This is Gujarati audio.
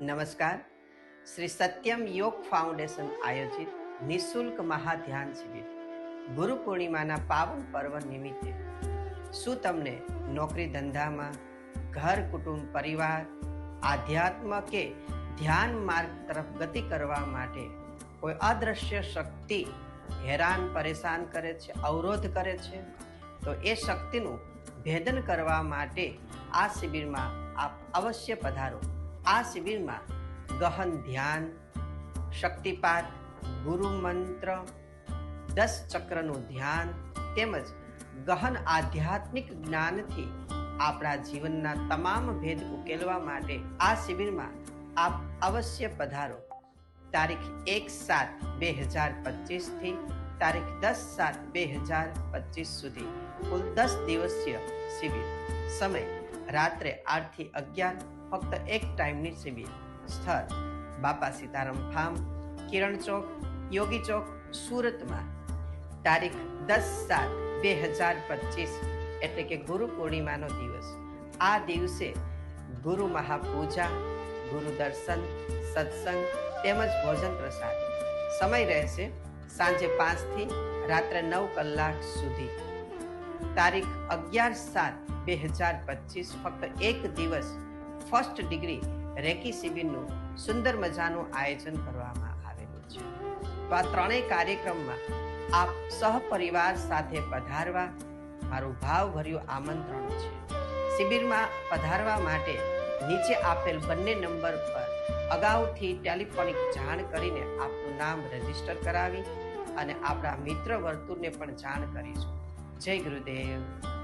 નમસ્કાર. શ્રી સત્યમ યોગ ફાઉન્ડેશન આયોજિત નિશુલ્ક મહાધ્યાન શિબિર ગુરુ પૂર્ણિમાના પાવન પર્વ નિમિત્તે. શું તમને નોકરી ધંધામાં, ઘર કુટુંબ પરિવાર, આધ્યાત્મ કે ધ્યાન માર્ગ તરફ ગતિ કરવા માટે કોઈ અદ્રશ્ય શક્તિ હેરાન પરેશાન કરે છે, અવરોધ કરે છે? તો એ શક્તિનું ભેદન કરવા માટે આ શિબિરમાં આપ અવશ્ય પધારો. આ શિબિરમાં ગહન ધ્યાન શક્તિપાત ગુરુ મંત્ર, દસ ચક્રનું ધ્યાન તેમજ ગહન આધ્યાત્મિક જ્ઞાનથી આપણા જીવનના તમામ ભેદ ઉકેલવા માટે આ શિબિરમાં આપ અવશ્ય પધારો. તારીખ એક સાત બે હજાર પચીસથી તારીખ દસ સાત બે હજાર પચીસ સુધી કુલ દસ દિવસીય શિબિર. સમય રાત્રે આઠથી અગિયાર, ફક્ત એક ટાઈમની શિબિર. સ્થળ, બાપા સીતારામ ફાર્મ, કિરણ ચોક, યોગી ચોક, સુરતમાં. તારીખ દસ સાત બે હજાર પચીસ, એટલે કે ગુરુ પૂર્ણિમાનો દિવસ. આ દિવસે ગુરુ મહાપૂજા, ગુરુ દર્શન, સત્સંગ તેમજ ભોજન પ્રસાદ. સમય રહેશે સાંજે પાંચથી રાત્રે નવ કલાક સુધી. તારીખ અગિયાર સાત બે હજાર પચીસ, ફક્ત એક દિવસ ફર્સ્ટ ડિગ્રી રેકી શિબિરનું સુંદર મજાનું આયોજન કરવામાં આવેલું છે. તો આ ત્રણેય કાર્યક્રમમાં આપ સહપરિવાર સાથે પધારવા મારું ભાવભર્યું આમંત્રણ છે. શિબિરમાં પધારવા માટે નીચે આપેલ બંને નંબર પર અગાઉથી ટેલિફોનિક જાણ કરીને આપનું નામ રજિસ્ટર કરાવી અને આપણા મિત્ર વર્તુળને પણ જાણ કરીશું. Jai Gurudev.